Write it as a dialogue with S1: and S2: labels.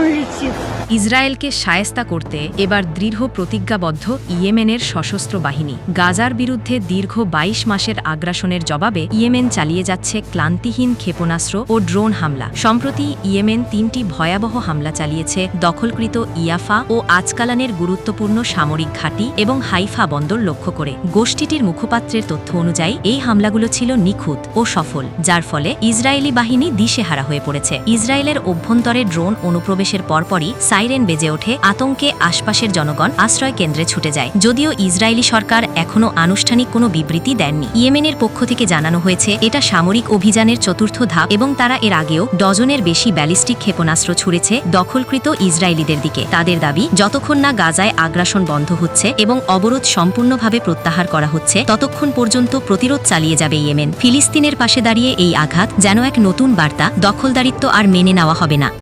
S1: он летів.
S2: ইসরায়েলকে সায়স্তা করতে এবার দৃঢ় প্রতিজ্ঞাবদ্ধ ইয়েমেনের সশস্ত্র বাহিনী। গাজার বিরুদ্ধে দীর্ঘ ২২ মাসের আগ্রাসনের জবাবে ইয়েমেন চালিয়ে যাচ্ছে ক্লান্তিহীন ক্ষেপণাস্ত্র ও ড্রোন হামলা। সম্প্রতি ইয়েমেন তিনটি ভয়াবহ হামলা চালিয়েছে, দখলকৃত ইয়াফা ও আজকালানের গুরুত্বপূর্ণ সামরিক ঘাঁটি এবং হাইফা বন্দর লক্ষ্য করে। গোষ্ঠীটির মুখপাত্রের তথ্য অনুযায়ী, এই হামলাগুলো ছিল নিখুঁত ও সফল, যার ফলে ইসরায়েলি বাহিনী দিশেহারা হয়ে পড়েছে। ইসরায়েলের অভ্যন্তরে ড্রোন অনুপ্রবেশের পরপরই সাইরেন বেজে ওঠে, আতঙ্কে আশপাশের জনগণ আশ্রয় কেন্দ্রে ছুটে যায়। যদিও ইসরায়েলি সরকার এখনও আনুষ্ঠানিক কোনো বিবৃতি দেননি। ইয়েমেনের পক্ষ থেকে জানানো হয়েছে, এটা সামরিক অভিযানের চতুর্থ ধাপ এবং তারা এর আগেও ডজনের বেশি ব্যালিস্টিক ক্ষেপণাস্ত্র ছুড়েছে দখলকৃত ইসরায়েলিদের দিকে। তাদের দাবি, যতক্ষণ না গাজায় আগ্রাসন বন্ধ হচ্ছে এবং অবরোধ সম্পূর্ণভাবে প্রত্যাহার করা হচ্ছে, ততক্ষণ পর্যন্ত প্রতিরোধ চালিয়ে যাবে ইয়েমেন। ফিলিস্তিনের পাশে দাঁড়িয়ে এই আঘাত যেন এক নতুন বার্তা, দখলদারিত্ব আর মেনে নেওয়া হবে না।